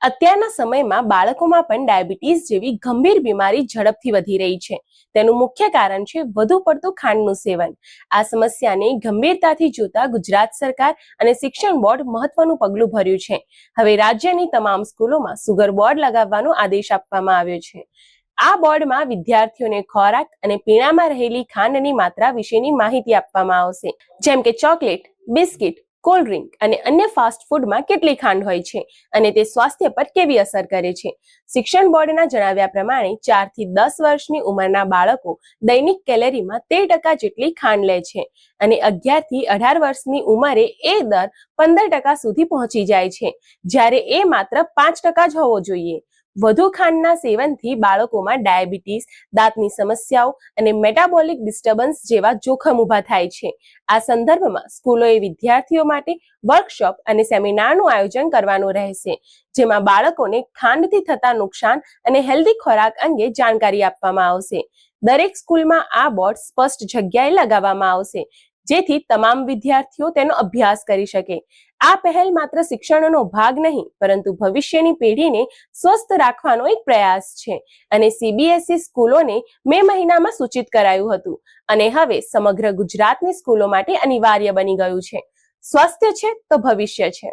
અત્યારના સમયમાં બાળકોમાં પણ ડાયાબિટીસ જેવી ગંભીર બીમારી ઝડપથી વધી રહી છે. તેનું મુખ્ય કારણ છે વધુ પડતું ખાંડનું સેવન. આ સમસ્યાને ગંભીરતાથી જોતા ગુજરાત સરકાર અને શિક્ષણ બોર્ડ મહત્વનું પગલું ભર્યું છે. હવે રાજ્યની તમામ સ્કૂલોમાં સુગર બોર્ડ લગાવવાનો આદેશ આપવામાં આવ્યો છે. આ બોર્ડમાં વિદ્યાર્થીઓને ખોરાક અને પીણામાં રહેલી ખાંડની માત્રા વિશેની માહિતી આપવામાં આવશે. જેમ કે ચોકલેટ, બિસ્કિટ કોલ્ડ ડ્રિંક અને અન્ય ફાસ્ટ ફૂડમાં કેટલી ખાંડ હોય છે અને તે સ્વાસ્થ્ય પર કેવી અસર કરે છે? શિક્ષણ બોર્ડના જણાવ્યા પ્રમાણે ચારથી દસ વર્ષની ઉંમરના બાળકો દૈનિક કેલેરીમાં તેર ટકા જેટલી ખાંડ લે છે અને અગિયારથી અઢાર વર્ષની ઉંમરે એ દર પંદર ટકા સુધી પહોંચી જાય છે. જ્યારે એ માત્ર પાંચ ટકા જ હોવો જોઈએ. વધુ ખાંડના સેવનથી બાળકોમાં ડાયાબિટીસ, દાંતની સમસ્યાઓ અને મેટાબોલિક ડિસ્ટર્બન્સ જેવા જોખમ ઊભા થાય છે. આ સંદર્ભમાં સ્કૂલોએ વિદ્યાર્થીઓ માટે વર્કશોપ અને સેમિનારનું આયોજન કરવાનું રહેશે, જેમાં બાળકોને ખાંડથી થતા નુકસાન અને હેલ્ધી ખોરાક અંગે જાણકારી આપવામાં આવશે. દરેક સ્કૂલમાં આ બોર્ડ સ્પષ્ટ જગ્યાએ લગાવવામાં આવશે જેથી તમામ વિદ્યાર્થીઓ તેનો અભ્યાસ કરી શકે. આ પહેલ માત્ર શિક્ષણનો ભાગ નહીં, પરંતુ ભવિષ્યની પેઢીને સ્વસ્થ રાખવાનો એક પ્રયાસ છે અને સીબીએસઈ સ્કૂલોને મે મહિનામાં સૂચિત કરાયું હતું અને હવે સમગ્ર ગુજરાતની સ્કૂલો માટે અનિવાર્ય બની ગયું છે. સ્વાસ્થ્ય છે તો ભવિષ્ય છે.